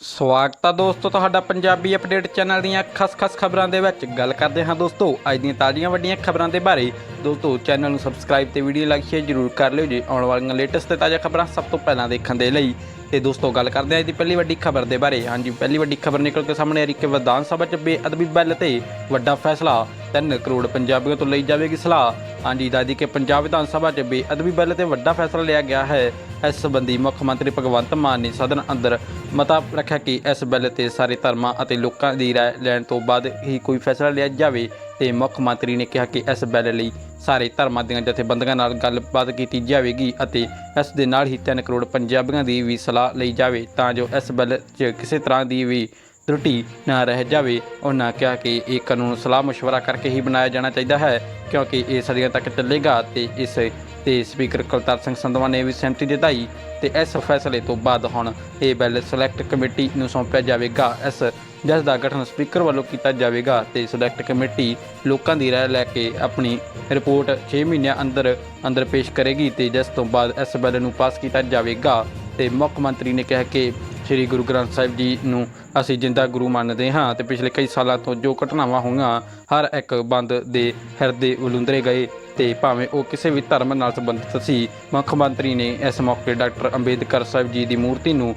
ਸਵਾਗਤ ਹੈ ਦੋਸਤੋ ਤੁਹਾਡਾ ਪੰਜਾਬੀ ਅਪਡੇਟ ਚੈਨਲ ਦੀਆਂ ਖਸ-ਖਸ ਖਬਰਾਂ ਦੇ ਵਿੱਚ। ਗੱਲ ਕਰਦੇ ਹਾਂ ਦੋਸਤੋ, ਅੱਜ ਦੀਆਂ ਤਾਜ਼ੀਆਂ ਵੱਡੀਆਂ ਖਬਰਾਂ ਦੇ ਬਾਰੇ। ਦੋਸਤੋ, ਚੈਨਲ ਨੂੰ ਸਬਸਕ੍ਰਾਈਬ ਤੇ ਵੀਡੀਓ ਲਾਈਕ ਸ਼ੇਅਰ ਜ਼ਰੂਰ ਕਰ ਲਿਓ ਜੀ ਆਉਣ ਵਾਲੀਆਂ ਲੇਟੈਸਟ ਤੇ ਤਾਜ਼ਾ ਖਬਰਾਂ ਸਭ ਤੋਂ ਪਹਿਲਾਂ ਦੇਖਣ ਦੇ ਲਈ। ਤੇ ਦੋਸਤੋ ਗੱਲ ਕਰਦੇ ਹਾਂ ਅੱਜ ਦੀ ਪਹਿਲੀ ਵੱਡੀ ਖਬਰ ਦੇ ਬਾਰੇ। ਹਾਂਜੀ, ਪਹਿਲੀ ਵੱਡੀ ਖਬਰ ਨਿਕਲ ਕੇ ਸਾਹਮਣੇ ਆ ਰਹੀ ਕਿ ਵਿਧਾਨ ਸਭਾ 'ਚ ਬੇਅਦਬੀ ਬਿੱਲ ਤੇ ਵੱਡਾ ਫੈਸਲਾ। 3 ਕਰੋੜ ਪੰਜਾਬੀਆਂ ਤੋਂ ਲਈ ਜਾਵੇਗੀ ਸਲਾਹ। ਹਾਂਜੀ ਦਾਦੀ ਕਿ ਪੰਜਾਬ ਵਿਧਾਨ ਸਭਾ 'ਚ ਬੇਅਦਬੀ ਬਿੱਲ ਤੇ ਵੱਡਾ ਫੈਸਲਾ ਲਿਆ ਗਿਆ ਹੈ। ਇਸ ਸੰਬੰਧੀ ਮੁੱਖ ਮੰਤਰੀ ਭਗਵੰਤ ਮਾਨ ਨੇ ਸਦਨ ਅੰਦਰ ਮਤਾ ਰੱਖਿਆ ਕਿ ਇਸ ਬਿੱਲ ਤੇ ਸਾਰੇ ਧਰਮਾਂ ਅਤੇ ਲੋਕਾਂ ਦੀ ਰਾਏ ਲੈਣ ਤੋਂ ਬਾਅਦ ਹੀ ਕੋਈ ਫੈਸਲਾ ਲਿਆ ਜਾਵੇ। ਤੇ ਮੁੱਖ ਮੰਤਰੀ ਨੇ ਕਿਹਾ ਕਿ ਇਸ ਬਿੱਲ ਲਈ ਸਾਰੇ ਧਰਮਾਂ ਦੀਆਂ ਜਥੇਬੰਦੀਆਂ ਨਾਲ ਗੱਲਬਾਤ ਕੀਤੀ ਜਾਵੇਗੀ ਅਤੇ ਇਸ ਦੇ ਨਾਲ ਹੀ 3 ਕਰੋੜ ਪੰਜਾਬੀਆਂ ਦੀ ਵੀ ਸਲਾਹ ਲਈ ਜਾਵੇ ਤਾਂ ਜੋ ਇਸ ਬਿੱਲ 'ਚ ਕਿਸੇ ਤਰ੍ਹਾਂ ਦੀ ਵੀ ਤਰੁੱਟੀ ਨਾ ਰਹਿ ਜਾਵੇ ਉਹਨਾਂ ਕਿਹਾ ਕਿ ਇਹ ਕਾਨੂੰਨ ਸਲਾਹ مشورہ ਕਰਕੇ ਹੀ ਬਣਾਇਆ ਜਾਣਾ ਚਾਹੀਦਾ ਹੈ ਕਿਉਂਕਿ ਇਹ ਸਦੀਆਂ ਤੱਕ ਚੱਲੇਗਾ ਤੇ ਇਸ ਤੇ ਸਪੀਕਰ ਕੁਲਤਾਰ ਸਿੰਘ ਸੰਧਵਾ ਨੇ ਵੀ ਸਹਿਮਤੀ ਜਤਾਈ ਤੇ ਇਸ ਫੈਸਲੇ ਤੋਂ ਬਾਅਦ ਹੁਣ ਇਹ ਬਿੱਲ ਸਿਲੈਕਟ ਕਮੇਟੀ ਨੂੰ ਸੌਂਪਿਆ ਜਾਵੇਗਾ ਇਸ ਜਿਸ ਦਾ ਗਠਨ ਸਪੀਕਰ ਵੱਲੋਂ ਕੀਤਾ ਜਾਵੇਗਾ ਤੇ ਸਿਲੈਕਟ ਕਮੇਟੀ ਲੋਕਾਂ ਦੀ ਰਾਏ ਲੈ ਕੇ ਆਪਣੀ ਰਿਪੋਰਟ 6 ਮਹੀਨਿਆਂ ਅੰਦਰ ਅੰਦਰ ਪੇਸ਼ ਕਰੇਗੀ ਤੇ ਜਿਸ ਤੋਂ ਬਾਅਦ ਇਸ ਬਿੱਲ ਨੂੰ ਪਾਸ ਕੀਤਾ ਜਾਵੇਗਾ। ਤੇ ਮੁੱਖ ਮੰਤਰੀ ਨੇ ਕਿਹਾ ਕਿ ਸ੍ਰੀ ਗੁਰੂ ਗ੍ਰੰਥ ਸਾਹਿਬ ਜੀ ਨੂੰ ਅਸੀਂ ਜਿੰਦਾ ਗੁਰੂ ਮੰਨਦੇ ਹਾਂ ਤੇ ਪਿਛਲੇ ਕਈ ਸਾਲਾਂ ਤੋਂ ਜੋ ਘਟਨਾਵਾਂ ਹੋਈਆਂ, ਹਰ ਇੱਕ ਬੰਦ ਦੇ ਹਿਰਦੇ ਉਲੁੰਦਰੇ ਗਏ ਤੇ ਭਾਵੇਂ ਉਹ ਕਿਸੇ ਵੀ ਧਰਮ ਨਾਲ ਸੰਬੰਧਿਤ ਸੀ, ਮੁੱਖ ਮੰਤਰੀ ਨੇ ਇਸ ਮੌਕੇ ਡਾਕਟਰ ਅੰਬੇਦਕਰ ਸਾਹਿਬ ਜੀ ਦੀ ਮੂਰਤੀ ਨੂੰ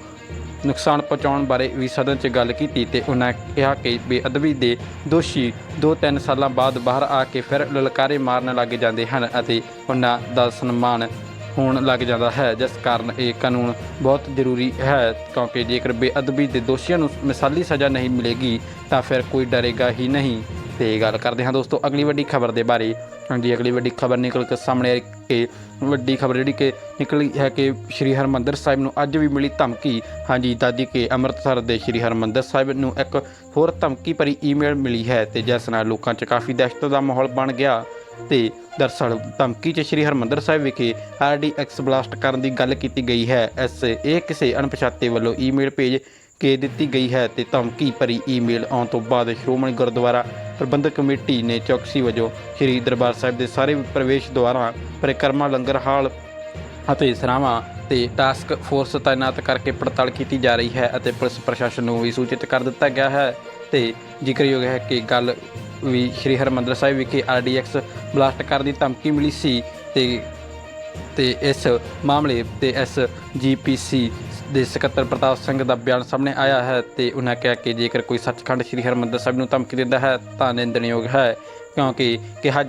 ਨੁਕਸਾਨ ਪਹੁੰਚਾਉਣ ਬਾਰੇ ਵੀ ਸਦਨ 'ਚ ਗੱਲ ਕੀਤੀ ਤੇ ਉਹਨਾਂ ਕਿਹਾ ਕਿ ਬੇਅਦਬੀ ਦੇ ਦੋਸ਼ੀ 2-3 ਸਾਲਾਂ ਬਾਅਦ ਬਾਹਰ ਆ ਕੇ ਫਿਰ ਲਲਕਾਰੇ ਮਾਰਨ ਲੱਗ ਜਾਂਦੇ ਹਨ ਅਤੇ ਉਹਨਾਂ ਦਾ ਸਨਮਾਨ ਹੋਣ ਲੱਗ ਜਾਂਦਾ ਹੈ, ਜਿਸ ਕਾਰਨ ਇਹ ਕਾਨੂੰਨ ਬਹੁਤ ਜ਼ਰੂਰੀ ਹੈ ਕਿਉਂਕਿ ਜੇਕਰ ਬੇਅਦਬੀ ਦੇ ਦੋਸ਼ੀਆਂ ਨੂੰ ਮਿਸਾਲੀ ਸਜ਼ਾ ਨਹੀਂ ਮਿਲੇਗੀ ਤਾਂ ਫਿਰ ਕੋਈ ਡਰੇਗਾ ਹੀ ਨਹੀਂ। ਤੇ ਗੱਲ ਕਰਦੇ ਹਾਂ ਦੋਸਤੋ, ਅਗਲੀ ਵੱਡੀ ਖਬਰ ਦੇ ਬਾਰੇ ਹਾਂਜੀ ਅਗਲੀ ਵੱਡੀ ਖਬਰ ਨਿਕਲ ਕੇ ਸਾਹਮਣੇ ਆ ਕਿ ਵੱਡੀ ਖਬਰ ਜਿਹੜੀ ਕਿ ਨਿਕਲੀ ਹੈ ਕਿ ਸ਼੍ਰੀ ਹਰਮੰਦਰ ਸਾਹਿਬ ਨੂੰ ਅੱਜ ਵੀ ਮਿਲੀ ਧਮਕੀ। ਹਾਂਜੀ, ਦਾਦੀ ਕਿ ਅੰਮ੍ਰਿਤਸਰ ਦੇ ਸ਼੍ਰੀ ਹਰਮੰਦਰ ਸਾਹਿਬ ਨੂੰ ਇੱਕ ਹੋਰ ਧਮਕੀ ਭਰੀ ਈਮੇਲ ਮਿਲੀ ਹੈ ਤੇ ਜਿਸ ਨਾਲ ਲੋਕਾਂ 'ਚ ਕਾਫੀ ਦਹਿਸ਼ਤ ਦਾ ਮਾਹੌਲ ਬਣ ਗਿਆ। ਤੇ ਦਰਸਲ ਧਮਕੀ 'ਚ ਸ਼੍ਰੀ ਹਰਮੰਦਰ ਸਾਹਿਬ ਵਿਖੇ ਆਰਡੀਐਕਸ ਬਲਾਸਟ ਕਰਨ ਦੀ ਗੱਲ ਕੀਤੀ ਗਈ ਹੈ। ਇਸ, ਇਹ ਕਿਸੇ ਅਣਪਛਾਤੇ ਵੱਲੋਂ ਈਮੇਲ ਭੇਜ ਕੇ ਦਿੱਤੀ ਗਈ ਹੈ ਤੇ ਧਮਕੀ ਭਰੀ ਈਮੇਲ ਆਉਣ ਤੋਂ ਬਾਅਦ ਸ਼੍ਰੋਮਣੀ ਗੁਰਦੁਆਰਾ ਪ੍ਰਬੰਧਕ ਕਮੇਟੀ ਨੇ ਚੌਕਸੀ ਵਜੋਂ ਸ਼੍ਰੀ ਦਰਬਾਰ ਸਾਹਿਬ ਦੇ ਸਾਰੇ ਪ੍ਰਵੇਸ਼ ਦੁਆਰਾਂ, ਪਰਿਕਰਮਾ, ਲੰਗਰ ਹਾਲ ਅਤੇ ਸਰਾਵਾਂ ਤੇ ਟਾਸਕ ਫੋਰਸ ਤਾਇਨਾਤ ਕਰਕੇ ਪੜਤਾਲ ਕੀਤੀ ਜਾ ਰਹੀ ਹੈ ਅਤੇ ਪੁਲਿਸ ਪ੍ਰਸ਼ਾਸਨ ਨੂੰ ਵੀ ਸੂਚਿਤ ਕਰ ਦਿੱਤਾ ਗਿਆ ਹੈ ਤੇ ਜ਼ਿਕਰਯੋਗ ਹੈ ਕਿ ਗੱਲ ਵੀ ਸ਼੍ਰੀ ਹਰਮੰਦਰ ਸਾਹਿਬ ਵਿਖੇ ਆਰਡੀਐਕਸ ਬਲਾਸਟ ਕਰਨ ਦੀ ਧਮਕੀ ਮਿਲੀ ਸੀ ਤੇ ਤੇ ਇਸ ਮਾਮਲੇ ਤੇ ਐਸ ਜੀਪੀਸੀ ਦੇ ਸਕੱਤਰ ਪ੍ਰਤਾਪ ਸਿੰਘ ਦਾ ਬਿਆਨ ਸਾਹਮਣੇ ਆਇਆ ਹੈ ਤੇ ਉਹਨਾਂ ਕਿਹਾ ਕਿ ਜੇਕਰ ਕੋਈ ਸੱਚਖੰਡ ਸ੍ਰੀ ਹਰਿਮੰਦਰ ਸਾਹਿਬ ਨੂੰ ਧਮਕੀ ਦਿੰਦਾ ਹੈ, ਤਾਂ ਨਿੰਦਣਯੋਗ ਹੈ, ਕਿਉਂਕਿ ਕਿਹਾ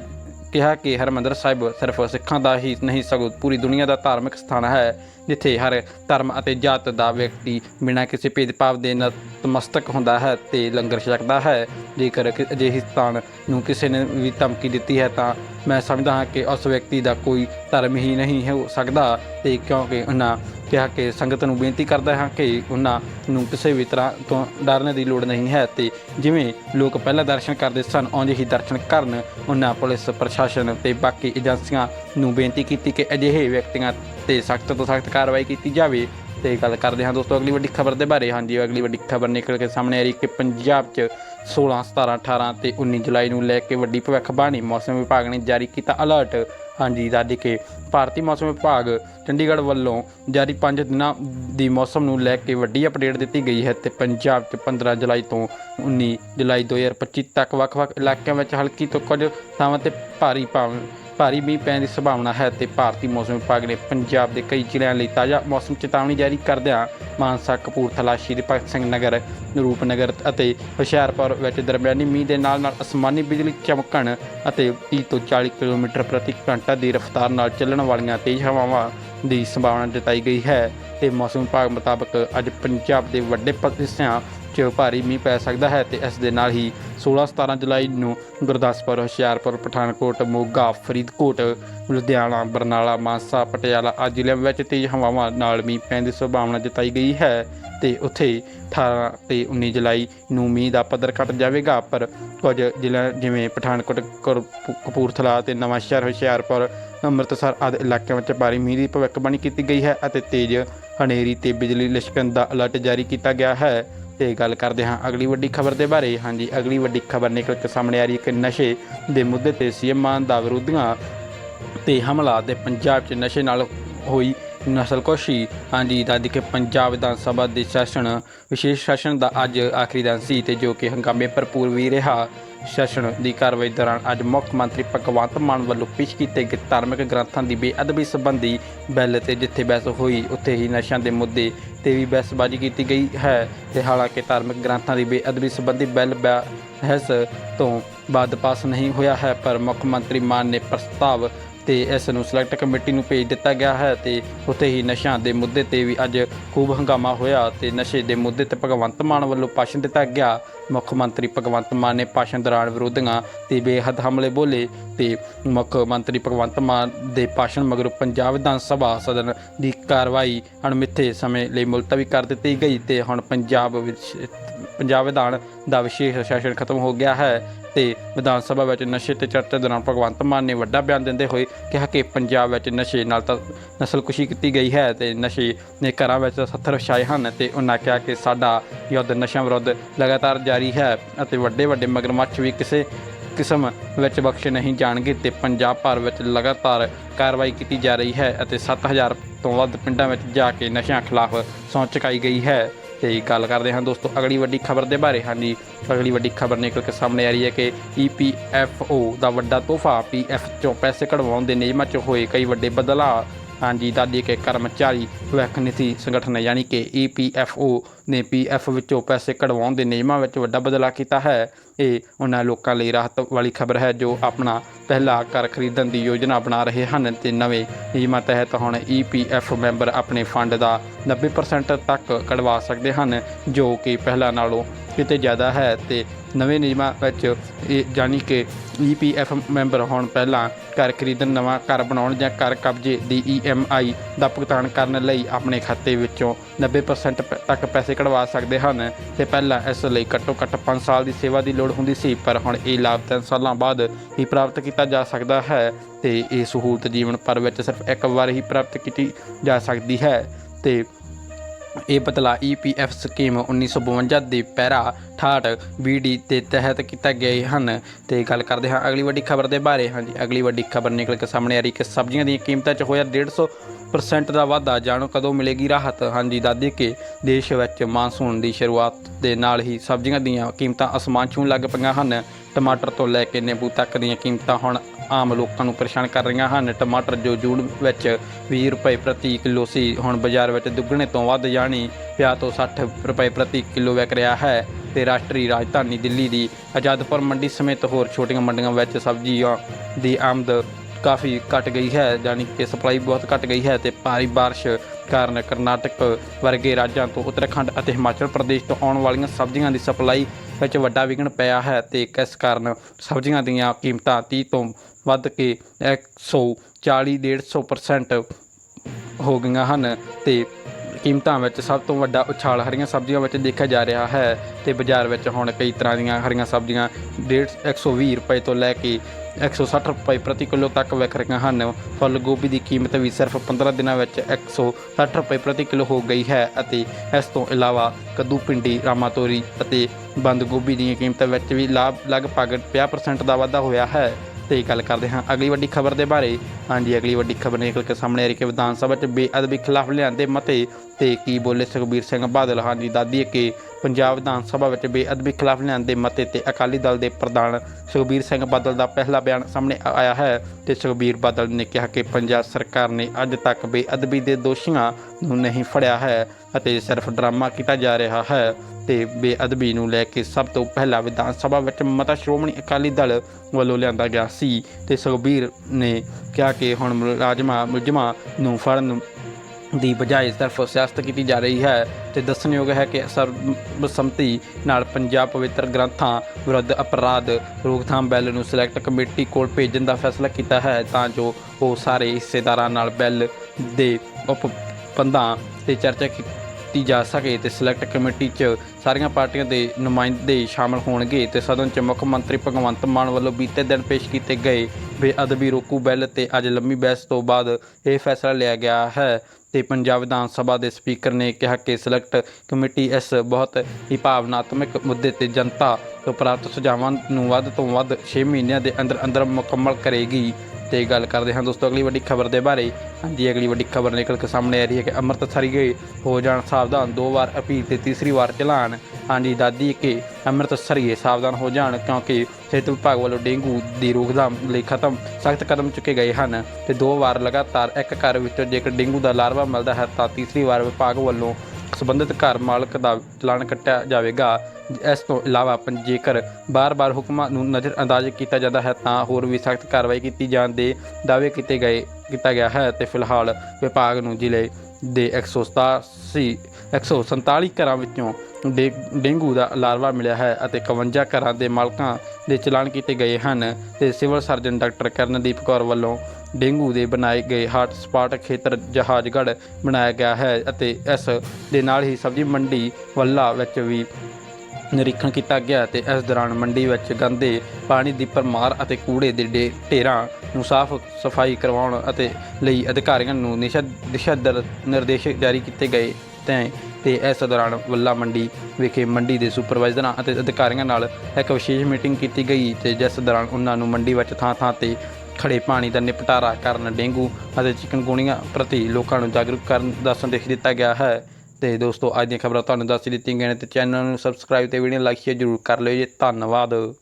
ਕਿਹਾ ਕਿ ਹਰਿਮੰਦਰ ਸਾਹਿਬ ਸਿਰਫ ਸਿੱਖਾਂ ਦਾ ਹੀ ਨਹੀਂ, ਸਗੋਂ ਪੂਰੀ ਦੁਨੀਆ ਦਾ ਧਾਰਮਿਕ ਸਥਾਨ ਹੈ। ਜਿੱਥੇ ਹਰ ਧਰਮ ਅਤੇ ਜਾਤ ਦਾ ਵਿਅਕਤੀ ਬਿਨਾਂ ਕਿਸੇ ਭੇਦਭਾਵ ਦੇ ਨਤਮਸਤਕ ਹੁੰਦਾ ਹੈ ਤੇ ਲੰਗਰ ਛਕਦਾ ਹੈ। ਜੇਕਰ ਅਜਿਹੇ ਸਥਾਨ ਨੂੰ ਕਿਸੇ ਨੇ ਵੀ ਧਮਕੀ ਦਿੱਤੀ ਹੈ ਤਾਂ ਮੈਂ ਸਮਝਦਾ ਹਾਂ ਕਿ ਉਸ ਵਿਅਕਤੀ ਦਾ ਕੋਈ ਧਰਮ ਹੀ ਨਹੀਂ ਹੋ ਸਕਦਾ ਤੇ ਕਿਉਂਕਿ ਉਹਨਾਂ ਕਿਹਾ ਕਿ ਸੰਗਤ ਨੂੰ ਬੇਨਤੀ ਕਰਦਾ ਹਾਂ ਕਿ ਉਹਨਾਂ ਨੂੰ ਕਿਸੇ ਵੀ ਤਰ੍ਹਾਂ ਤੋਂ ਡਰਨ ਦੀ ਲੋੜ ਨਹੀਂ ਹੈ ਤੇ ਜਿਵੇਂ ਲੋਕ ਪਹਿਲਾਂ ਦਰਸ਼ਨ ਕਰਦੇ ਸਨ, ਉਂਝ ਹੀ ਦਰਸ਼ਨ ਕਰਨ ਉਹਨਾਂ ਪੁਲਿਸ, ਪ੍ਰਸ਼ਾਸਨ ਤੇ ਬਾਕੀ ਏਜੰਸੀਆਂ ਨੂੰ ਬੇਨਤੀ ਕੀਤੀ ਕਿ ਅਜਿਹੇ ਵਿਅਕਤੀਆਂ ਤੇ ਸਖਤ ਤੋਂ ਸਖਤ ਕਾਰਵਾਈ ਕੀਤੀ ਜਾਵੇ। ਤੇ ਗੱਲ ਕਰਦੇ ਹਾਂ ਦੋਸਤੋ, ਅਗਲੀ ਵੱਡੀ ਖਬਰ ਦੇ ਬਾਰੇ। ਹਾਂਜੀ, ਅਗਲੀ ਵੱਡੀ ਖਬਰ ਨਿਕਲ ਕੇ ਸਾਹਮਣੇ ਆ ਰਹੀ ਕਿ ਪੰਜਾਬ 'ਚ 16 17 18 ਤੇ 19 ਜੁਲਾਈ ਨੂੰ ਲੈ ਕੇ ਵੱਡੀ ਭਵਿੱਖਬਾਣੀ ਮੌਸਮ ਵਿਭਾਗ ਨੇ ਜਾਰੀ ਕੀਤਾ ਅਲਰਟ ਹਾਂਜੀ, ਦੱਸ ਕੇ ਭਾਰਤੀ ਮੌਸਮ ਵਿਭਾਗ ਚੰਡੀਗੜ੍ਹ ਵੱਲੋਂ ਜਾਰੀ 5 ਦਿਨਾਂ ਦੀ ਮੌਸਮ ਨੂੰ ਲੈ ਕੇ ਵੱਡੀ ਅਪਡੇਟ ਦਿੱਤੀ ਗਈ ਹੈ ਤੇ ਪੰਜਾਬ 'ਚ 15 ਜੁਲਾਈ ਤੋਂ 19 ਜੁਲਾਈ 2025 ਤੱਕ ਵੱਖ-ਵੱਖ ਇਲਾਕਿਆਂ ਵਿੱਚ ਹਲਕੀ ਤੋਂ ਕੁਝ ਥਾਵਾਂ ਤੇ ਭਾਰੀ ਭਾਵ ਭਾਰੀ ਮੀਂਹ ਪੈਣ ਦੀ ਸੰਭਾਵਨਾ ਹੈ ਤੇ ਭਾਰਤੀ ਮੌਸਮ ਵਿਭਾਗ ਨੇ ਪੰਜਾਬ ਦੇ ਕਈ ਜ਼ਿਲ੍ਹਿਆਂ ਲਈ ਤਾਜ਼ਾ ਮੌਸਮ ਚੇਤਾਵਨੀ ਜਾਰੀ ਕਰਦਿਆਂ ਮਾਨਸਾ, ਕਪੂਰਥਲਾ ਸ਼੍ਰੀ ਭਗਤ ਸਿੰਘ ਨਗਰ, ਰੂਪਨਗਰ ਅਤੇ ਹੁਸ਼ਿਆਰਪੁਰ ਵਿੱਚ ਦਰਮਿਆਨੀ ਮੀਂਹ ਦੇ ਨਾਲ ਨਾਲ ਅਸਮਾਨੀ ਬਿਜਲੀ ਚਮਕਣ ਅਤੇ 30 ਤੋਂ 40 ਕਿਲੋਮੀਟਰ ਪ੍ਰਤੀ ਘੰਟਾ ਦੀ ਰਫ਼ਤਾਰ ਨਾਲ ਚੱਲਣ ਵਾਲੀਆਂ ਤੇਜ਼ ਹਵਾਵਾਂ ਦੀ ਸੰਭਾਵਨਾ ਜਤਾਈ ਗਈ ਹੈ ਤੇ ਮੌਸਮ ਵਿਭਾਗ ਮੁਤਾਬਕ ਅੱਜ ਪੰਜਾਬ ਦੇ ਵੱਡੇ ਹਿੱਸਿਆਂ 'ਚ ਭਾਰੀ ਮੀਂਹ ਪੈ ਸਕਦਾ ਹੈ ਤੇ ਇਸ ਦੇ ਨਾਲ ਹੀ 16-17 ਜੁਲਾਈ ਨੂੰ ਗੁਰਦਾਸਪੁਰ, ਹੁਸ਼ਿਆਰਪੁਰ, ਪਠਾਨਕੋਟ, ਮੋਗਾ, ਫਰੀਦਕੋਟ, ਲੁਧਿਆਣਾ, ਬਰਨਾਲਾ, ਮਾਨਸਾ, ਪਟਿਆਲਾ ਆਦਿ ਜ਼ਿਲ੍ਹਿਆਂ ਵਿੱਚ ਤੇਜ਼ ਹਵਾਵਾਂ ਨਾਲ ਮੀਂਹ ਪੈਣ ਦੀ ਸੰਭਾਵਨਾ ਜਤਾਈ ਗਈ ਹੈ ਤੇ ਉੱਥੇ 18 ਤੇ 19 ਜੁਲਾਈ ਨੂੰ ਮੀਂਹ ਦਾ ਪੱਧਰ ਘਟ ਜਾਵੇਗਾ। ਪਰ ਕੁਝ ਜ਼ਿਲ੍ਹਿਆਂ ਜਿਵੇਂ ਪਠਾਨਕੋਟ ਕਰ- ਕਪੂਰਥਲਾ ਤੇ ਨਵਾਂਸ਼ਹਿਰ ਹੁਸ਼ਿਆਰਪੁਰ, ਅੰਮ੍ਰਿਤਸਰ ਆਦਿ ਇਲਾਕਿਆਂ ਵਿੱਚ ਭਾਰੀ ਮੀਂਹ ਦੀ ਭਵਿੱਖਬਾਣੀ ਕੀਤੀ ਗਈ ਹੈ ਅਤੇ ਤੇਜ਼ ਹਨੇਰੀ ਤੇ ਬਿਜਲੀ ਲਿਸ਼ਕਣ ਦਾ ਅਲਰਟ ਜਾਰੀ ਕੀਤਾ ਗਿਆ ਹੈ। ਤੇ ਗੱਲ ਕਰਦੇ ਹਾਂ ਅਗਲੀ ਵੱਡੀ ਖਬਰ ਦੇ ਬਾਰੇ। ਹਾਂਜੀ, ਅਗਲੀ ਵੱਡੀ ਖਬਰ ਨਿਕਲ ਕੇ ਸਾਹਮਣੇ ਆ ਰਹੀ ਹੈ ਕਿ ਨਸ਼ੇ ਦੇ ਮੁੱਦੇ ਤੇ ਸੀਐਮ ਮਾਨ ਦਾ ਵਿਰੋਧੀਆਂ ਤੇ ਹਮਲਾ ਤੇ ਪੰਜਾਬ 'ਚ ਨਸ਼ੇ ਨਾਲ ਹੋਈ ਨਸਲਕੁਸ਼ੀ ਹਾਂਜੀ ਦੱਸਦੀ ਕਿ ਪੰਜਾਬ ਵਿਧਾਨ ਸਭਾ ਦੇ ਸੈਸ਼ਨ। ਵਿਸ਼ੇਸ਼ ਸੈਸ਼ਨ ਦਾ ਅੱਜ ਆਖਰੀ ਦਿਨ ਸੀ ਤੇ ਜੋ ਕਿ ਹੰਗਾਮੇ ਭਰਪੂਰ ਵੀ ਰਿਹਾ। ਸੈਸ਼ਨ ਦੀ ਕਾਰਵਾਈ ਦੌਰਾਨ ਅੱਜ ਮੁੱਖ ਮੰਤਰੀ ਭਗਵੰਤ ਮਾਨ ਵੱਲੋਂ ਪੇਸ਼ ਕੀਤੇ ਗਏ ਧਾਰਮਿਕ ਗ੍ਰੰਥਾਂ ਦੀ ਬੇਅਦਬੀ ਸੰਬੰਧੀ ਬਿੱਲ ਤੇ ਜਿੱਥੇ ਬਹਿਸ ਹੋਈ। ਉੱਥੇ ਹੀ ਨਸ਼ਿਆਂ ਦੇ ਮੁੱਦੇ ਤੇ ਵੀ ਬਹਿਸਬਾਜ਼ੀ ਕੀਤੀ ਗਈ ਹੈ ਤੇ ਹਾਲਾਂਕਿ ਧਾਰਮਿਕ ਗ੍ਰੰਥਾਂ ਦੀ ਬੇਅਦਬੀ ਸੰਬੰਧੀ ਬਿੱਲ ਬਹਿਸ ਤੋਂ ਬਾਅਦ ਪਾਸ ਨਹੀਂ ਹੋਇਆ ਹੈ, ਪਰ ਮੁੱਖ ਮੰਤਰੀ ਮਾਨ ਨੇ ਪ੍ਰਸਤਾਵ ਤੇ ਇਸ ਨੂੰ ਸਿਲੈਕਟ ਕਮੇਟੀ ਨੂੰ ਭੇਜ ਦਿੱਤਾ ਗਿਆ ਹੈ ਤੇ ਉੱਥੇ ਹੀ ਨਸ਼ਿਆਂ ਦੇ ਮੁੱਦੇ ਤੇ ਵੀ ਅੱਜ ਖੂਬ ਹੰਗਾਮਾ ਹੋਇਆ ਤੇ ਨਸ਼ੇ ਦੇ ਮੁੱਦੇ ਤੇ ਭਗਵੰਤ ਮਾਨ ਵੱਲੋਂ ਭਾਸ਼ਣ ਦਿੱਤਾ ਗਿਆ। ਮੁੱਖ ਮੰਤਰੀ ਭਗਵੰਤ ਮਾਨ ਨੇ ਭਾਸ਼ਣ ਦੌਰਾਨ ਵਿਰੋਧੀਆਂ ਤੇ ਬੇਹੱਦ ਹਮਲੇ ਬੋਲੇ ਤੇ ਮੁੱਖ ਮੰਤਰੀ ਭਗਵੰਤ ਮਾਨ ਦੇ ਭਾਸ਼ਣ ਮਗਰੋਂ ਪੰਜਾਬ ਵਿਧਾਨ ਸਭਾ ਸਦਨ ਦੀ ਕਾਰਵਾਈ ਅਣਮਿੱਥੇ ਸਮੇਂ ਲਈ ਮੁਲਤਵੀ ਕਰ ਦਿੱਤੀ ਗਈ ਤੇ ਹੁਣ ਪੰਜਾਬ ਵਿੱਚ ਪੰਜਾਬ ਵਿਧਾਨ ਦਾ ਵਿਸ਼ੇਸ਼ ਸੈਸ਼ਨ ਖਤਮ ਹੋ ਗਿਆ ਹੈ। ਤੇ ਵਿਧਾਨ ਸਭਾ ਵਿੱਚ ਨਸ਼ੇ ਤੇ ਚਰਚਾ ਦੌਰਾਨ ਭਗਵੰਤ ਮਾਨ ਨੇ ਵੱਡਾ ਬਿਆਨ ਦਿੰਦੇ ਹੋਏ ਕਿਹਾ ਕਿ ਪੰਜਾਬ ਵਿੱਚ ਨਸ਼ੇ ਨਾਲ ਤਾਂ ਨਸਲਕੁਸ਼ੀ ਕੀਤੀ ਗਈ ਹੈ ਤੇ ਨਸ਼ੇ ਨੇ ਘਰਾਂ ਵਿੱਚ ਸੱਥਰ ਵਿਛਾਏ ਹਨ ਤੇ ਉਹਨਾਂ ਕਿਹਾ ਕਿ ਸਾਡਾ ਯੁੱਧ ਨਸ਼ਿਆਂ ਵਿਰੁੱਧ ਲਗਾਤਾਰ ਜਾਰੀ ਹੈ ਅਤੇ ਵੱਡੇ ਵੱਡੇ ਮਗਰਮੱਛ ਵੀ ਕਿਸੇ ਕਿਸਮ ਵਿੱਚ ਬਖਸ਼ੇ ਨਹੀਂ ਜਾਣਗੇ ਤੇ ਪੰਜਾਬ ਭਰ ਵਿੱਚ ਲਗਾਤਾਰ ਕਾਰਵਾਈ ਕੀਤੀ ਜਾ ਰਹੀ ਹੈ ਅਤੇ 7000 ਤੋਂ ਵੱਧ ਪਿੰਡਾਂ ਵਿੱਚ ਜਾ ਕੇ ਨਸ਼ਿਆਂ ਖਿਲਾਫ ਸਹੁੰ ਚੁਕਾਈ ਗਈ ਹੈ। ਤੇ ਗੱਲ ਕਰਦੇ ਹਾਂ ਦੋਸਤੋ, ਅਗਲੀ ਵੱਡੀ ਖਬਰ ਦੇ ਬਾਰੇ। ਹਾਂਜੀ, ਅਗਲੀ ਵੱਡੀ ਖਬਰ ਨਿਕਲ ਕੇ ਸਾਹਮਣੇ ਆ ਰਹੀ ਹੈ ਕਿ EPFO ਦਾ ਵੱਡਾ ਤੋਹਫਾ PF ਚੋਂ ਪੈਸੇ ਕਢਵਾਉਣ ਦੇ ਨਿਯਮਾਂ 'ਚ ਹੋਏ ਕਈ ਵੱਡੇ ਬਦਲਾਅ। ਹਾਂਜੀ, ਦਾਦੀ ਕੇ ਕਰਮਚਾਰੀ ਭਵਿੱਖ ਨਿਧੀ ਸੰਗਠਨ, ਯਾਨੀ ਕਿ EPFO ਨੇ PF ਵਿੱਚੋਂ ਪੈਸੇ ਕਢਵਾਉਣ ਦੇ ਨਿਯਮਾਂ ਵਿੱਚ ਵੱਡਾ ਬਦਲਾਅ ਕੀਤਾ ਹੈ। ਇਹ ਉਹਨਾਂ ਲੋਕਾਂ ਲਈ ਰਾਹਤ ਵਾਲੀ ਖਬਰ ਹੈ ਜੋ ਆਪਣਾ ਪਹਿਲਾ ਘਰ ਖਰੀਦਣ ਦੀ ਯੋਜਨਾ ਬਣਾ ਰਹੇ ਹਨ ਤੇ ਨਵੇਂ ਨਿਯਮਾਂ ਤਹਿਤ ਹੁਣ EPF ਮੈਂਬਰ ਆਪਣੇ ਫੰਡ ਦਾ 90% ਤੱਕ ਕਢਵਾ ਸਕਦੇ ਹਨ, ਜੋ ਕਿ ਪਹਿਲਾਂ ਨਾਲੋਂ ਕਿਤੇ ਜ਼ਿਆਦਾ ਹੈ ਤੇ ਨਵੇਂ ਨਿਯਮਾਂ ਵਿੱਚ ਇਹ ਜਾਨੀ ਕਿ EPF ਮੈਂਬਰ ਹੋਣ ਪਹਿਲਾਂ ਘਰ ਖਰੀਦਣ, ਨਵਾਂ ਘਰ ਬਣਾਉਣ ਜਾਂ ਘਰ ਕਬਜ਼ੇ ਦੀ EMI ਦਾ ਭੁਗਤਾਨ ਕਰਨ ਲਈ ਆਪਣੇ ਖਾਤੇ ਵਿੱਚੋਂ 90% ਪ- ਤੱਕ ਪੈਸੇ ਕਢਵਾ ਸਕਦੇ ਹਨ ਤੇ ਪਹਿਲਾਂ ਇਸ ਲਈ ਘੱਟੋ ਘੱਟ 5 ਸਾਲ ਦੀ ਸੇਵਾ ਦੀ ਲੋੜ ਹੁੰਦੀ ਸੀ, ਪਰ ਹੁਣ ਇਹ ਲਾਭ 3 ਸਾਲਾਂ ਬਾਅਦ ਹੀ ਪ੍ਰਾਪਤ ਕੀਤਾ ਜਾ ਸਕਦਾ ਹੈ ਤੇ ਇਹ ਸਹੂਲਤ ਜੀਵਨ ਭਰ ਵਿੱਚ ਸਿਰਫ ਇੱਕ ਵਾਰ ਹੀ ਪ੍ਰਾਪਤ ਕੀਤੀ ਜਾ ਸਕਦੀ ਹੈ ਤੇ ਇਹ ਬਦਲਾ EPF ਸਕੀਮ 1952 ਦੇ ਪੈਰਾ 68 BD ਦੇ ਤਹਿਤ ਕੀਤਾ ਗਏ ਹਨ। ਤੇ ਗੱਲ ਕਰਦੇ ਹਾਂ ਅਗਲੀ ਵੱਡੀ ਖਬਰ ਦੇ ਬਾਰੇ। ਹਾਂਜੀ, ਅਗਲੀ ਵੱਡੀ ਖਬਰ ਨਿਕਲ ਕੇ ਸਾਹਮਣੇ ਆ ਰਹੀ ਕਿ ਸਬਜ਼ੀਆਂ ਦੀਆਂ ਕੀਮਤਾਂ 'ਚ ਹੋਇਆ 150 ਪਰਸੈਂਟ ਦਾ ਵਾਧਾ ਜਾਣੋ ਕਦੋਂ ਮਿਲੇਗੀ ਰਾਹਤ? ਹਾਂਜੀ ਦਾਦੀ ਕੇ ਦੇਸ਼ ਵਿੱਚ ਮਾਨਸੂਨ ਦੀ ਸ਼ੁਰੂਆਤ ਦੇ ਨਾਲ ਹੀ ਸਬਜ਼ੀਆਂ ਦੀਆਂ ਕੀਮਤਾਂ ਅਸਮਾਨ ਛੂਹਣ ਲੱਗ ਪਈਆਂ ਹਨ। ਟਮਾਟਰ ਤੋਂ ਲੈ ਕੇ ਨਿੰਬੂ ਤੱਕ ਦੀਆਂ ਕੀਮਤਾਂ ਹੁਣ ਆਮ ਲੋਕਾਂ ਨੂੰ ਪਰੇਸ਼ਾਨ ਕਰ ਰਹੀਆਂ ਹਨ। ਟਮਾਟਰ ਜੋ ਜੂਨ ਵਿੱਚ 20 ਰੁਪਏ ਪ੍ਰਤੀ ਕਿਲੋ ਸੀ, ਹੁਣ ਬਾਜ਼ਾਰ ਵਿੱਚ ਦੁੱਗਣੇ ਤੋਂ ਵੱਧ ਜਾਣੀ 50 ਤੋਂ 60 ਰੁਪਏ ਪ੍ਰਤੀ ਕਿਲੋ ਵਿਕ ਰਿਹਾ ਹੈ ਤੇ ਰਾਸ਼ਟਰੀ ਰਾਜਧਾਨੀ ਦਿੱਲੀ ਦੀ ਆਜ਼ਾਦਪੁਰ ਮੰਡੀ ਸਮੇਤ ਹੋਰ ਛੋਟੀਆਂ ਮੰਡੀਆਂ ਵਿੱਚ ਸਬਜ਼ੀਆਂ ਦੀ ਆਮਦ ਕਾਫੀ ਘਟ ਗਈ ਹੈ ਯਾਨੀ ਕਿ ਸਪਲਾਈ ਬਹੁਤ ਘਟ ਗਈ ਹੈ ਤੇ ਭਾਰੀ بارش ਕਾਰਨ ਕਰਨਾਟਕ ਵਰਗੇ ਰਾਜਾਂ ਤੋਂ ਉੱਤਰਾਖੰਡ ਅਤੇ ਹਿਮਾਚਲ ਪ੍ਰਦੇਸ਼ ਤੋਂ ਆਉਣ ਵਾਲੀਆਂ ਸਬਜ਼ੀਆਂ ਦੀ ਸਪਲਾਈ ਵਿੱਚ ਵੱਡਾ ਵਿਘਨ ਪਿਆ ਹੈ ਤੇ ਇਸ ਕਾਰਨ ਸਬਜ਼ੀਆਂ ਦੀਆਂ ਕੀਮਤਾਂ 30 ਤੋਂ ਵੱਧ ਕੇ 140 150% ਹੋ ਗਈਆਂ ਹਨ ਤੇ ਕੀਮਤਾਂ ਵਿੱਚ ਸਭ ਤੋਂ ਵੱਡਾ ਉਛਾਲ ਹਰੀਆਂ ਸਬਜ਼ੀਆਂ ਵਿੱਚ ਦੇਖਿਆ ਜਾ ਰਿਹਾ ਹੈ ਤੇ ਬਾਜ਼ਾਰ ਵਿੱਚ ਹੁਣ ਕਈ ਤਰ੍ਹਾਂ ਦੀਆਂ ਹਰੀਆਂ ਸਬਜ਼ੀਆਂ 150 120 ਰੁਪਏ ਤੋਂ ਲੈ ਕੇ 160 ਰੁਪਏ ਪ੍ਰਤੀ ਕਿਲੋ ਤੱਕ ਵਿਕ ਰਹੀਆਂ ਹਨ। ਫੁੱਲ ਗੋਭੀ ਦੀ ਕੀਮਤ ਵੀ ਸਿਰਫ 15 ਦਿਨਾਂ ਵਿੱਚ 160 ਰੁਪਏ ਪ੍ਰਤੀ ਕਿਲੋ ਹੋ ਗਈ ਹੈ ਅਤੇ ਇਸ ਤੋਂ ਇਲਾਵਾ ਕੱਦੂ ਭਿੰਡੀ ਰਾਮਾ ਤੋਰੀ ਅਤੇ ਬੰਦ ਗੋਭੀ ਦੀਆਂ ਕੀਮਤਾਂ ਵਿੱਚ ਵੀ ਲਾਭ ਲਗਭਗ 50% ਦਾ ਵਾਧਾ ਹੋਇਆ ਹੈ। ਤੇ ਗੱਲ ਕਰਦੇ ਹਾਂ ਅਗਲੀ ਵੱਡੀ ਖਬਰ ਦੇ ਬਾਰੇ। ਹਾਂਜੀ, ਅਗਲੀ ਵੱਡੀ ਖਬਰ ਨਿਕਲ ਕੇ ਸਾਹਮਣੇ ਆ ਰਹੀ ਕਿ ਵਿਧਾਨ ਸਭਾ 'ਚ ਬੇਅਦਬੀ ਖਿਲਾਫ ਲਿਆਂਦੇ ਮਤੇ ਤੇ ਕੀ ਬੋਲੇ ਸੁਖਬੀਰ ਸਿੰਘ ਬਾਦਲ? ਹਾਂਜੀ, ਦਾਦੀ ਕਿ ਪੰਜਾਬ ਵਿਧਾਨ ਸਭਾ ਵਿੱਚ ਬੇਅਦਬੀ ਖਿਲਾਫ ਲਿਆਂਦੇ ਮਤੇ ਤੇ ਅਕਾਲੀ ਦਲ ਦੇ ਪ੍ਰਧਾਨ ਸੁਖਬੀਰ ਸਿੰਘ ਬਾਦਲ ਦਾ ਪਹਿਲਾ ਬਿਆਨ ਸਾਹਮਣੇ ਆਇਆ ਹੈ ਤੇ ਸੁਖਬੀਰ ਬਾਦਲ ਨੇ ਕਿਹਾ ਕਿ ਪੰਜਾਬ ਸਰਕਾਰ ਨੇ ਅੱਜ ਤੱਕ ਬੇਅਦਬੀ ਦੇ ਦੋਸ਼ੀਆਂ ਨੂੰ ਨਹੀਂ ਫੜਿਆ ਹੈ ਅਤੇ ਸਿਰਫ ਡਰਾਮਾ ਕੀਤਾ ਜਾ ਰਿਹਾ ਹੈ ਤੇ ਬੇਅਦਬੀ ਨੂੰ ਲੈ ਕੇ ਸਭ ਤੋਂ ਪਹਿਲਾਂ ਵਿਧਾਨ ਸਭਾ ਵਿੱਚ ਮਤਾ ਸ਼੍ਰੋਮਣੀ ਅਕਾਲੀ ਦਲ ਵੱਲੋਂ ਲਿਆਂਦਾ ਗਿਆ ਸੀ ਤੇ ਸੁਖਬੀਰ ਨੇ ਕਿਹਾ ਕਿ ਹੁਣ ਮੁਲਾਜ਼ਮਾਂ ਮੁਲਜ਼ਮਾਂ ਨੂੰ ਫੜਨ ਦੀ ਬਜਾਏ ਸਿਰਫ ਸਿਆਸਤ ਕੀਤੀ ਜਾ ਰਹੀ ਹੈ ਤੇ ਦੱਸਣਯੋਗ ਹੈ ਕਿ ਸਰਬਸੰਮਤੀ ਨਾਲ ਪੰਜਾਬ ਪਵਿੱਤਰ ਗ੍ਰੰਥਾਂ ਵਿਰੁੱਧ ਅਪਰਾਧ ਰੋਕਥਾਮ ਬਿੱਲ ਨੂੰ ਸਿਲੈਕਟ ਕਮੇਟੀ ਕੋਲ ਭੇਜਣ ਦਾ ਫੈਸਲਾ ਕੀਤਾ ਹੈ, ਤਾਂ ਜੋ ਉਹ ਸਾਰੇ ਹਿੱਸੇਦਾਰਾਂ ਨਾਲ ਬਿੱਲ ਦੇ ਉਪਬੰਧਾਂ ਤੇ ਚਰਚਾ ਕੀਤੀ ਜਾ ਸਕੇ ਤੇ ਸਿਲੈਕਟ ਕਮੇਟੀ 'ਚ ਸਾਰੀਆਂ ਪਾਰਟੀਆਂ ਦੇ ਨੁਮਾਇੰਦੇ ਸ਼ਾਮਲ ਹੋਣਗੇ ਤੇ ਸਦਨ 'ਚ ਮੁੱਖ ਮੰਤਰੀ ਭਗਵੰਤ ਮਾਨ ਵੱਲੋਂ ਬੀਤੇ ਦਿਨ ਪੇਸ਼ ਕੀਤੇ ਗਏ ਬੇਅਦਬੀ ਰੋਕੂ ਬਿੱਲ ਤੇ ਅੱਜ ਲੰਮੀ ਬਹਿਸ ਤੋਂ ਬਾਅਦ ਇਹ ਫੈਸਲਾ ਲਿਆ ਗਿਆ ਹੈ। ਤੇ ਪੰਜਾਬ ਵਿਧਾਨ ਸਭਾ ਦੇ ਸਪੀਕਰ ਨੇ ਕਿਹਾ ਕਿ ਸਿਲੈਕਟ ਕਮੇਟੀ ਇਸ ਬਹੁਤ ਹੀ ਭਾਵਨਾਤਮਕ ਮੁੱਦੇ ਤੇ ਜਨਤਾ ਪ੍ਰਾਪਤ ਸੁਝਾਵਾਂ ਨੂੰ ਵੱਧ ਤੋਂ ਵੱਧ 6 ਮਹੀਨਿਆਂ ਦੇ ਅੰਦਰ ਅੰਦਰ ਮੁਕੰਮਲ ਕਰੇਗੀ। ਤੇ ਗੱਲ ਕਰਦੇ ਹਾਂ ਦੋਸਤੋ, ਅਗਲੀ ਵੱਡੀ ਖਬਰ ਦੇ ਬਾਰੇ। ਹਾਂਜੀ, ਅਗਲੀ ਵੱਡੀ ਖਬਰ ਨਿਕਲ ਕੇ ਸਾਹਮਣੇ ਆ ਰਹੀ ਹੈ ਕਿ ਅੰਮ੍ਰਿਤਸਰੀ ਗਏ ਹੋ ਜਾਣ ਸਾਵਧਾਨ ਦੋ ਵਾਰ ਅਪੀਲ ਤੇ ਤੀਸਰੀ ਵਾਰ ਚਲਾਨ ਹਾਂਜੀ ਦਾਦੀ ਕਿ ਅੰਮ੍ਰਿਤਸਰੀਏ ਸਾਵਧਾਨ ਹੋ ਜਾਣ ਕਿਉਂਕਿ ਸਿਹਤ ਵਿਭਾਗ ਵੱਲੋਂ ਡੇਂਗੂ ਦੀ ਰੋਕਥਾਮ ਲਈ ਖਤਮ, ਸਖਤ ਕਦਮ ਚੁੱਕੇ ਗਏ ਹਨ ਤੇ ਦੋ ਵਾਰ ਲਗਾਤਾਰ ਇੱਕ ਘਰ ਵਿੱਚੋਂ ਜੇਕਰ ਡੇਂਗੂ ਦਾ ਲਾਰਵਾ ਮਿਲਦਾ ਹੈ ਤਾਂ ਤੀਸਰੀ ਵਾਰ ਵਿਭਾਗ ਵੱਲੋਂ ਸੰਬੰਧਿਤ ਘਰ ਮਾਲਕ ਦਾ ਚਲਾਨ ਕੱਟਿਆ ਜਾਵੇਗਾ। ਇਸ ਤੋਂ ਇਲਾਵਾ ਜੇਕਰ ਬਾਰ-ਬਾਰ ਹੁਕਮਾਂ ਨੂੰ ਨਜ਼ਰਅੰਦਾਜ਼ ਕੀਤਾ ਜਾਂਦਾ ਹੈ, ਤਾਂ ਹੋਰ ਵੀ ਸਖਤ ਕਾਰਵਾਈ ਕੀਤੀ ਜਾਣ ਦੇ ਦਾਅਵੇ ਕੀਤੇ ਗਏ ਕੀਤਾ ਗਿਆ ਹੈ ਤੇ ਫਿਲਹਾਲ ਵਿਭਾਗ ਨੂੰ ਜ਼ਿਲ੍ਹੇ ਦੇ 187 147 ਘਰਾਂ ਵਿੱਚੋਂ ਡੇ- ਡੇਂਗੂ ਦਾ ਲਾਰਵਾ ਮਿਲਿਆ ਹੈ ਅਤੇ 51 ਘਰਾਂ ਦੇ ਮਾਲਕਾਂ ਦੇ ਚਲਾਨ ਕੀਤੇ ਗਏ ਹਨ ਤੇ civil surgeon doctor Karandeep Kaur ਵੱਲੋਂ ਡੇਂਗੂ ਦੇ ਬਣਾਏ ਗਏ ਹਾਟ ਸਪਾਟ ਖੇਤਰ ਜਹਾਜ਼ਗੜ੍ਹ ਬਣਾਇਆ ਗਿਆ ਹੈ ਅਤੇ ਇਸ ਦੇ ਨਾਲ ਹੀ ਸਬਜ਼ੀ ਮੰਡੀ ਵੱਲਾ ਵਿੱਚ ਵੀ ਨਿਰੀਖਣ ਕੀਤਾ ਗਿਆ ਤੇ ਇਸ ਦੌਰਾਨ ਮੰਡੀ ਵਿੱਚ ਗੰਦੇ ਪਾਣੀ ਦੀ ਪਰਮਾਰ ਅਤੇ ਕੂੜੇ ਦੇ ਢੇ- ਢੇਰਾਂ ਨੂੰ ਸਾਫ਼ ਸਫ਼ਾਈ ਕਰਵਾਉਣ ਅਤੇ ਲਈ ਅਧਿਕਾਰੀਆਂ ਨੂੰ ਨਿਸ਼ਾ ਦਿਸ਼ਾ ਦਰ- ਨਿਰਦੇਸ਼ ਜਾਰੀ ਕੀਤੇ ਗਏ। ਤੇ ਤੇ ਇਸ ਦੌਰਾਨ ਵੱਲਾ ਮੰਡੀ ਵਿਖੇ ਮੰਡੀ ਦੇ ਸੁਪਰਵਾਈਜ਼ਰਾਂ ਅਤੇ ਅਧਿਕਾਰੀਆਂ ਨਾਲ ਇੱਕ ਵਿਸ਼ੇਸ਼ ਮੀਟਿੰਗ ਕੀਤੀ ਗਈ ਤੇ ਜਿਸ ਦੌਰਾਨ ਉਹਨਾਂ ਨੂੰ ਮੰਡੀ ਵਿੱਚ ਥਾਂ-ਥਾਂ ਤੇ ਖੜੇ ਪਾਣੀ ਦਾ ਨਿਪਟਾਰਾ ਕਰਨ, ਡੇਂਗੂ ਅਤੇ ਚਿਕਨਗੁਣੀਆ ਪ੍ਰਤੀ ਲੋਕਾਂ ਨੂੰ ਜਾਗਰੂਕ ਕਰਨ ਦਾ ਸੰਦੇਸ਼ ਦਿੱਤਾ ਗਿਆ ਹੈ। ਤੇ ਦੋਸਤੋ, ਅੱਜ ਦੀਆਂ ਖਬਰਾਂ ਤੁਹਾਨੂੰ ਦੱਸ ਦਿੱਤੀਆਂ ਗਈਆਂ ਨੇ ਤੇ ਚੈਨਲ ਨੂੰ ਸਬਸਕ੍ਰਾਈਬ ਤੇ ਵੀਡੀਓ ਲਾਈਕ ਸ਼ੇਅਰ ਜ਼ਰੂਰ ਕਰ ਲਿਓ ਜੀ। ਧੰਨਵਾਦ।